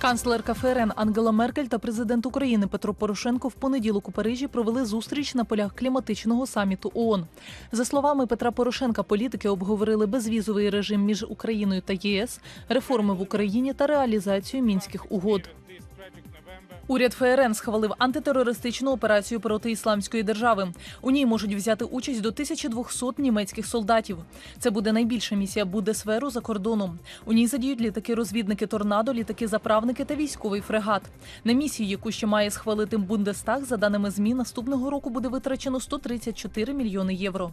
Канцлерка ФРН Ангела Меркель та президент України Петро Порошенко в понеділок у Парижі провели зустріч на полях кліматичного саміту ООН. За словами Петра Порошенка, політики обговорили безвізовий режим між Україною та ЄС, реформи в Україні та реалізацію мінських угод. Уряд ФРН схвалив антитерористичну операцію проти ісламської держави. У ній можуть взяти участь до 1200 німецьких солдатів. Це буде найбільша місія Будесверу за кордоном. У ній задіють літаки-розвідники торнадо, літаки-заправники та військовий фрегат. На місію, яку ще має схвалити Бундестаг, за даними ЗМІ, наступного року буде витрачено 134 мільйони євро.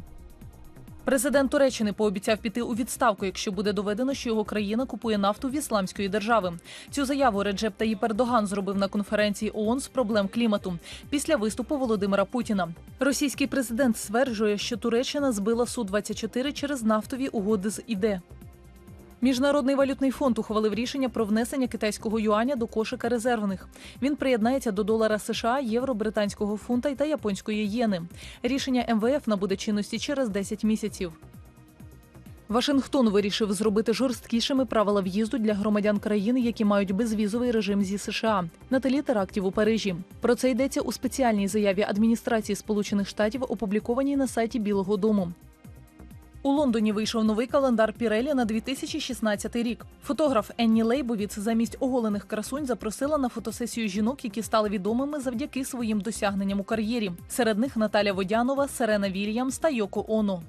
Президент Туреччини пообіцяв піти у відставку, якщо буде доведено, що його країна купує нафту в ісламської держави. Цю заяву Реджеп Таїп Ердоган зробив на конференції ООН з проблем клімату після виступу Володимира Путіна. Російський президент стверджує, що Туреччина збила су 24 через нафтові угоди з ІДЕ. Міжнародний валютний фонд ухвалив рішення про внесення китайського юаня до кошика резервних. Він приєднається до долара США, євро, британського фунта та японської єни. Рішення МВФ набуде чинності через 10 місяців. Вашингтон вирішив зробити жорсткішими правила в'їзду для громадян країн, які мають безвізовий режим зі США на тлі терактів у Парижі. Про це йдеться у спеціальній заяві адміністрації Сполучених Штатів, опублікованій на сайті Білого Дому. У Лондоні вийшов новий календар Пірелі на 2016 рік. Фотограф Енні Лейбовіц замість оголених красунь запросила на фотосесію жінок, які стали відомими завдяки своїм досягненням у кар'єрі. Серед них Наталя Водянова, Серена Вільямс та Йоко Оно.